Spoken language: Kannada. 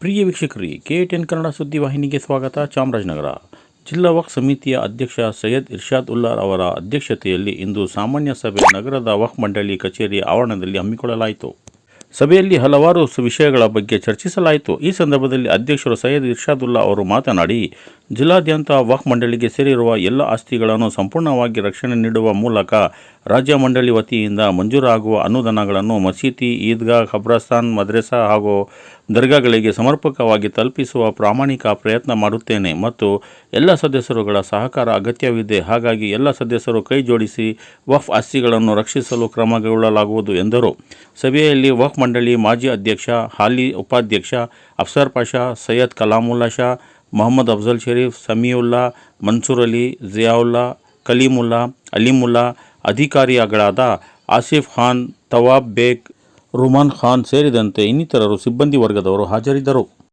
ಪ್ರಿಯ ವೀಕ್ಷಕರಿ, ಕೆ ಟೆನ್ ಕನ್ನಡ ಸುದ್ದಿವಾಹಿನಿಗೆ ಸ್ವಾಗತ. ಚಾಮರಾಜನಗರ ಜಿಲ್ಲಾ ವಕ್ ಸಮಿತಿಯ ಅಧ್ಯಕ್ಷ ಸೈಯದ್ ಇರ್ಷಾದ್ ಉಲ್ಲಾರ್ ಅವರ ಅಧ್ಯಕ್ಷತೆಯಲ್ಲಿ ಇಂದು ಸಾಮಾನ್ಯ ಸಭೆ. ನಗರದ ವಕ್ ಮಂಡಳಿ ಕಚೇರಿ ಆವರಣದಲ್ಲಿ ಹಮ್ಮಿಕೊಳ್ಳಲಾಯಿತು. ಸಭೆಯಲ್ಲಿ ಹಲವಾರು ವಿಷಯಗಳ ಬಗ್ಗೆ ಚರ್ಚಿಸಲಾಯಿತು. ಈ ಸಂದರ್ಭದಲ್ಲಿ ಅಧ್ಯಕ್ಷರು ಸೈಯದ್ ಇರ್ಷಾದುಲ್ಲಾ ಅವರು ಮಾತನಾಡಿ ಜಿಲ್ಲಾದ್ಯಂತ ವಕ್ ಮಂಡಳಿಗೆ ಸೇರಿರುವ ಎಲ್ಲ ಆಸ್ತಿಗಳನ್ನು ಸಂಪೂರ್ಣವಾಗಿ ರಕ್ಷಣೆ ನೀಡುವ ಮೂಲಕ ರಾಜ್ಯ ಮಂಡಳಿ ವತಿಯಿಂದ ಮಂಜೂರಾಗುವ ಅನುದಾನಗಳನ್ನು ಮಸೀದಿ ಈದ್ಗಾ ಖಬ್ರಸ್ತಾನ್, ಮದ್ರೆಸಾ ಹಾಗೂ ದರ್ಗಾಗಳಿಗೆ ಸಮರ್ಪಕವಾಗಿ ತಲುಪಿಸುವ ಪ್ರಾಮಾಣಿಕ ಪ್ರಯತ್ನ ಮಾಡುತ್ತೇನೆ ಮತ್ತು ಎಲ್ಲ ಸದಸ್ಯರುಗಳ ಸಹಕಾರ ಅಗತ್ಯವಿದೆ. ಹಾಗಾಗಿ ಎಲ್ಲ ಸದಸ್ಯರು ಕೈ ಜೋಡಿಸಿ ವಫ್ ಆಸ್ತಿಗಳನ್ನು ರಕ್ಷಿಸಲು ಕ್ರಮಗೊಳ್ಳಲಾಗುವುದು ಎಂದರು. ಸಭೆಯಲ್ಲಿ ವಫ್ ಮಂಡಳಿ ಮಾಜಿ ಅಧ್ಯಕ್ಷ, ಹಾಲಿ ಉಪಾಧ್ಯಕ್ಷ ಅಫ್ಸರ್ ಪಾಷಾ, ಸೈಯದ್ ಕಲಾಮುಲ್ಲಾ ಶಾ ಮೊಹಮ್ಮದ್ ಅಫ್ಜಲ್ ಶರೀಫ್ ಸಮಿಯುಲ್ಲಾ ಮನ್ಸೂರ್ ಅಲಿ, ಜಿಯಾವುಲ್ಲಾ, ಕಲೀಮುಲ್ಲಾ, ಅಲಿಮುಲ್ಲಾ ಅಧಿಕಾರಿಗಳಾದ ಆಸಿಫ್ ಖಾನ್, ತವಾಬ್ ಬೇಗ್, ರುಮಾನ್ ಖಾನ್ ಸೇರಿದಂತೆ ಇನ್ನಿತರರು ಸಿಬ್ಬಂದಿ ವರ್ಗದವರು ಹಾಜರಿದ್ದರು.